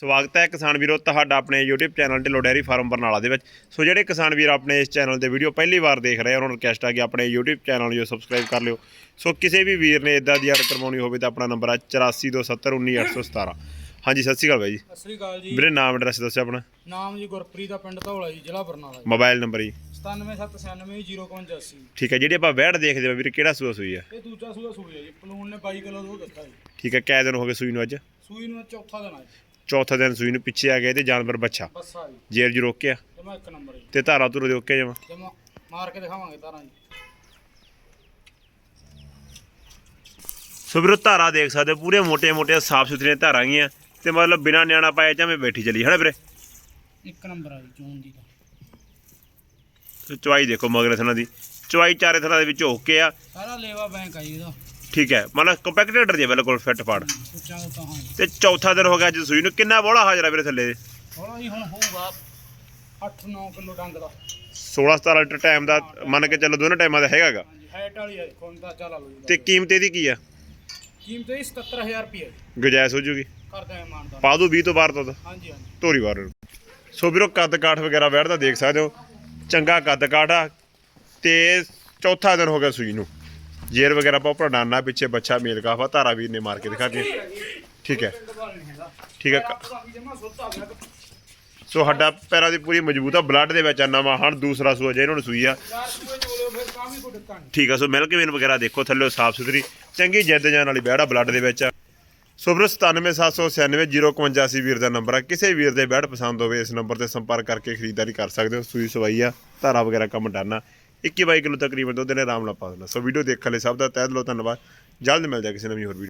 ਸਵਾਗਤ ਹੈ ਕਿਸਾਨ ਵੀਰੋ ਤੁਹਾਡਾ ਆਪਣੇ YouTube channel Dhillon dairy farm Barnala ਦੇ ਵਿੱਚ। ਸੋ ਜਿਹੜੇ ਕਿਸਾਨ ਵੀਰ ਆਪਣੇ ਇਸ ਚੈਨਲ ਤੇ ਵੀਡੀਓ ਪਹਿਲੀ ਵਾਰ ਦੇਖ ਰਹੇ ਆ ਉਹਨਾਂ ਨੂੰ ਰਿਕਵੈਸਟ ਆ ਕਿ ਆਪਣੇ YouTube ਚੈਨਲ ਨੂੰ ਸਬਸਕ੍ਰਾਈਬ ਕਰ ਲਿਓ। ਸੋ ਕਿਸੇ ਵੀ ਵੀਰ ਨੇ ਇਦਾਂ ਦੀ ਆਰਡਰ ਕਰਵਾਉਣੀ ਹੋਵੇ ਤਾਂ ਆਪਣਾ ਨੰਬਰ ਆ 8427191817 ਹਾਂਜੀ ਸਤਿ ਸ਼੍ਰੀ ਅਕਾਲ ਬਾਈ ਜੀ। ਸਤਿ ਸ੍ਰੀ ਅਕਾਲ ਜੀ। ਵੀਰੇ ਨਾਮ ਐਡਰੈਸ ਦੱਸਿਓ ਆਪਣਾ। ਨਾਮ ਜੀ ਗੁਰਪ੍ਰੀਤ ਦਾ ਪਿੰਡ ਧੌਲਾ ਜੀ ਜ਼ਿਲ੍ਹਾ ਬਰਨਾਲਾ ਜੀ। ਮੋਬਾਈਲ ਨੰਬਰ ਜੀ। 97790085 ਠੀਕ ਹੈ ਜਿਹੜੀ ਆਪਾਂ ਵੈੜ ਦੇਖਦੇ ਆ ਵੀਰੇ ਕਿਹੜਾ ਸੂਆ ਸੂਈ ਆ? ਇਹ ਦੂਜਾ ਸੂਆ ਸੂਈ ਹੈ ਜੀ ਪਲੂਨ ਨੇ 22 ਕਿਲੋ ਦੁੱਧ ਦਿੱਤਾ ਜੀ। ਠੀਕ ਹੈ ਕਿੰਨੇ ਦਿਨ ਹੋ ਗਏ ਸੂਈ ਨੂੰ ਅੱਜ? ਸੂਈ ਨੂੰ ਚੌਥਾ ਦਿਨ ਆ ਚੌਥਾ ਦਿਨ ਸੂਈ ਨੂੰ ਪਿੱਛੇ ਆ ਗਏ ਤੇ ਜਾਨਵਰ ਬੱਚਾ ਬੱਸਾ ਜੀ। ਜੇਰ ਜੀ ਰੋਕਿਆ। ਜਮਾ ਇੱਕ ਨੰਬਰ ਜੀ। ਤੇ ਧਾਰਾ ਧੁਰ ਦੇ ਓਕੇ ਜਮਾ। ਜਮਾ ਮਾਰ ਕੇ ਦਿਖਾਵਾਂਗੇ ਤਾਰਾਂ ਜੀ। ਸੋ ਵੀਰੋ ਧਾਰਾ ਦੇਖ ਸਕਦੇ ਹੋ, ਪੂਰੇ ਮੋਟੇ ਮੋਟੇ ਸਾਫ਼ ਸੁਥਰੀਆਂ ਧਾਰਾਂ ਗੀਆਂ। ਤੇ ਮਤਲਬ ਬਿਨਾ ਨਿਆਣਾ ਪਾਏ ਚਾਵੇਂ ਬੈਠੀ ਚਲੀ। ਹਨਾ ਵੀਰੇ? ਇੱਕ ਨੰਬਰ ਆ ਜੀ ਚੂਨ ਦੀ ਤਾਂ। ਤੇ ਚਵਾਈ ਦੇਖੋ ਮਗਰ ਥਣਾ ਦੀ। ਚਵਾਈ ਚਾਰੇ ਥਣਾ ਦੇ ਵਿੱਚ ਓਕੇ ਆ। ਸਾਰਾ ਲੇਵਾ ਬੈਂਕ ਆ ਜੀ ਇਹਦਾ। ਠੀਕ ਹੈ ਮਤਲਬ ਕੰਪੈਕਟੇਟਰ ਦੀ ਬਿਲਕੁਲ ਫਿੱਟ ਫਾੜ ਤਾਂ ਹਾਂ। ਜੀ ਤੇ ਚੌਥਾ ਦਿਨ ਹੋ ਗਿਆ ਅੱਜ ਸੂਈ ਨੂੰ। ਕਿੰਨਾ ਬੋਲਾ ਹਾਜ਼ਰਾ ਵੀਰੇ ਥੱਲੇ? ਥੋੜਾ ਜੀ ਹੁਣ ਹੋਊਗਾ 8-9 ਕਿਲੋ ਡੰਗ ਦਾ। 16 17 ਲੀਟਰ ਟਾਈਮ ਦਾ ਮੰਨ ਕੇ ਚੱਲੋ ਦੋਨੋਂ ਟਾਈਮਾਂ ਦਾ ਹੈਗਾਗਾ ਹਾਂਜੀ ਹਾਈਟ ਵਾਲੀ ਹੈ ਕੋਣ ਦਾ ਚੱਲ ਲਓ ਜੀ। ਤੇ ਕੀਮਤ ਇਹਦੀ ਕੀ ਆ? ਕੀਮਤ ਇਹ 77000 ਰੁਪਏ ਗੁਜਾਇਸ਼ ਹੋ ਜੂਗੀ। ਕਰਦੇ ਆ ਇਮਾਨਦਾਰ ਪਾ ਦੂ 20 ਤੋਂ ਬਾਹਰ ਤੋਂ ਹਾਂਜੀ ਹਾਂਜੀ। ਧੋਰੀ ਨੂੰ ਸੋ ਵੀਰੋ ਕੱਦ ਕਾਠ ਵਗੈਰਾ ਬੈਠਦਾ ਦੇਖ ਸਕਦੇ ਹੋ। ਚੰਗਾ ਕੱਦ ਕਾਠ ਆ ਤੇ ਚੌਥਾ ਦਿਨ ਹੋ ਗਿਆ ਸੂਈ ਨੂੰ। ਜੇਰ ਵਗੈਰਾ ਪਾਉ ਡਾਨਾ ਪਿੱਛੇ ਬੱਚਾ ਮੇਲ ਕਾਫਾ, ਧਾਰਾ ਵੀਰ ਨੇ ਮਾਰ ਕੇ ਦਿਖਾ ਕੇ। ਠੀਕ ਹੈ। ਠੀਕ ਹੈ ਸੋ ਹੱਡਾ ਪੈਰਾਂ ਦੀ ਪੂਰੀ ਮਜ਼ਬੂਤ ਆ, ਬਲੱਡ ਦੇ ਵਿੱਚ ਆ ਨਵਾਂ, ਹਣ ਦੂਸਰਾ ਸੂਆ ਜੇ ਇਹਨਾਂ ਨੂੰ ਸੂਈ ਆ। ਠੀਕ ਆ, ਸੋ ਮਿਲਕ ਵੇਨ ਵਗੈਰਾ ਦੇਖੋ, ਥੱਲੇ ਸਾਫ਼ ਸੁਥਰੀ, ਚੰਗੀ ਜਿੱਦ ਜਾਨ ਵਾਲੀ ਬੈੜ ਆ ਬਲੱਡ ਦੇ ਵਿੱਚ। ਸੋ ਵੀਰੋ 97799051 ਵੀਰ ਦਾ ਨੰਬਰ ਆ। ਕਿਸੇ ਵੀਰ ਦੇ ਬੈੜ ਪਸੰਦ ਹੋਵੇ, ਇਸ ਨੰਬਰ ਤੇ ਸੰਪਰਕ ਕਰਕੇ ਖਰੀਦਦਾਰੀ ਕਰ ਸਕਦੇ ਹੋ। ਸੂਈ ਸਵਾਈ ਆ, ਧਾਰਾ ਵਗੈਰਾ ਕੰਮ ਡਾਨਾ 21 22 ਕਿਲੋ ਤਕਰੀਬਨ ਦੁੱਧ ਨੇ ਆਰਾਮ ਨਾਲ ਪਾ ਦੇਣਾ। ਸੋ ਵੀਡੀਓ ਦੇਖਣ ਲਈ ਸਭ ਦਾ ਤਹਿ ਦਿਲੋਂ ਧੰਨਵਾਦ। ਜਲਦ ਮਿਲ ਜਾ ਕਿਸੇ ਨਵੀਂ ਹੋਰ ਵੀਡੀਓ